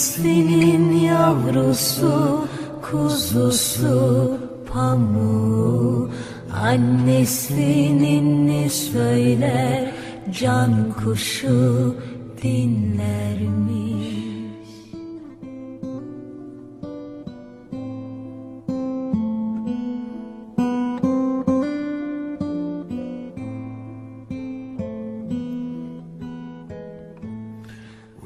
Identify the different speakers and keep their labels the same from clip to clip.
Speaker 1: Annesinin yavrusu, kuzusu, pamuğu. Annesinin ne söyler, can kuşu dinlermiş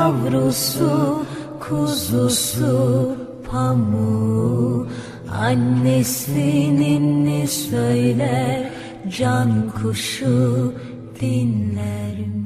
Speaker 1: yavrusu, kuzusu, pamuğu Annesinin ne söyler, can kuşu dinler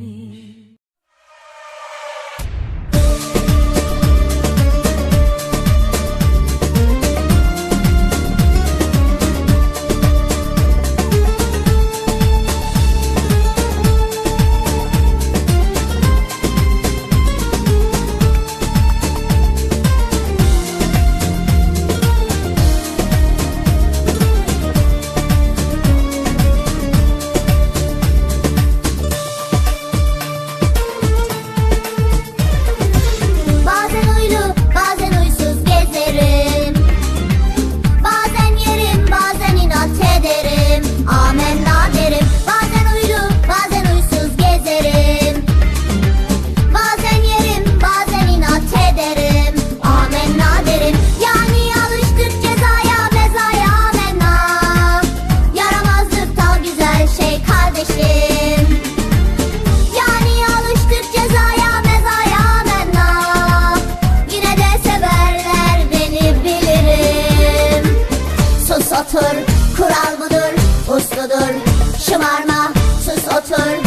Speaker 1: otur. Kural budur usludur. Şımarma sus otur.